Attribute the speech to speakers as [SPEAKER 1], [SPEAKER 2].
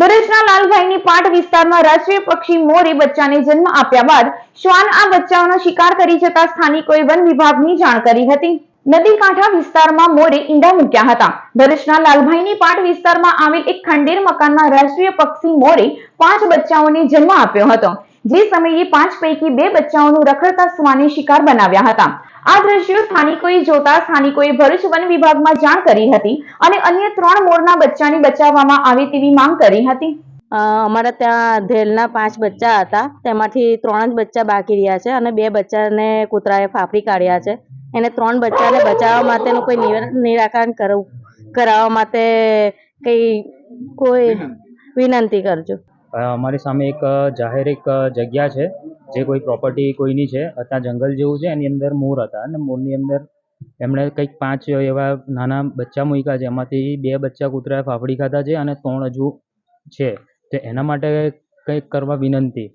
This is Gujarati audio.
[SPEAKER 1] ભરૂચના લાલભાઈની પાટ વિસ્તારમાં રાષ્ટ્રીય પક્ષી મોરે બચ્ચાને જન્મ આપ્યા બાદ શ્વાન આ બચ્ચાઓનો શિકાર કરી જતા સ્થાનિકોએ વન વિભાગની જાણ કરી હતી. નદી કાંઠા વિસ્તારમાં મોરે ઈંડા મૂક્યા હતા. ભરૂચના લાલભાઈની પાટ વિસ્તારમાં આવેલ એક ખંડેર મકાનમાં રાષ્ટ્રીય પક્ષી મોરે પાંચ બચ્ચાઓને જન્મ આપ્યો હતો. જે સમયે પાંચ પૈકી બે બચ્ચાઓનું રખડતા શ્વાને શિકાર બનાવ્યા હતા. આ દ્રશ્યો સ્થાનિકોએ જોતા સ્થાનિકોએ ભરૂચ વન વિભાગમાં જાણ કરી હતી અને અન્ય ત્રણ મોરના બચ્ચાને બચાવવામાં આવે તેવી માંગ કરી હતી.
[SPEAKER 2] અમારા ત્યાં ધેલના પાંચ બચ્ચા હતા. તેમાંથી ત્રણ જ બચ્ચા બાકી રહ્યા છે અને બે બચ્ચાને કૂતરાએ ફાફડી કાઢ્યા છે. એને ત્રણ બચ્ચાને બચાવવા માટેનું કોઈ નિરાકરણ કરવું કરાવવા માટે કંઈ કોઈ વિનંતી કરજો.
[SPEAKER 3] અમારી સામે એક જાહેર એક જગ્યા છે. જે કોઈ પ્રોપર્ટી કોઈની છે અ, જંગલ જેવું છે એની અંદર મોર હતા અને મોરની અંદર એમણે કંઈક પાંચ એવા નાના બચ્ચા મૂક્યા છે. એમાંથી બે બચ્ચા કૂતરાએ ફાફડી ખાધા છે અને ત્રણ હજુ છે. તો એના માટે કંઈક કરવા વિનંતી.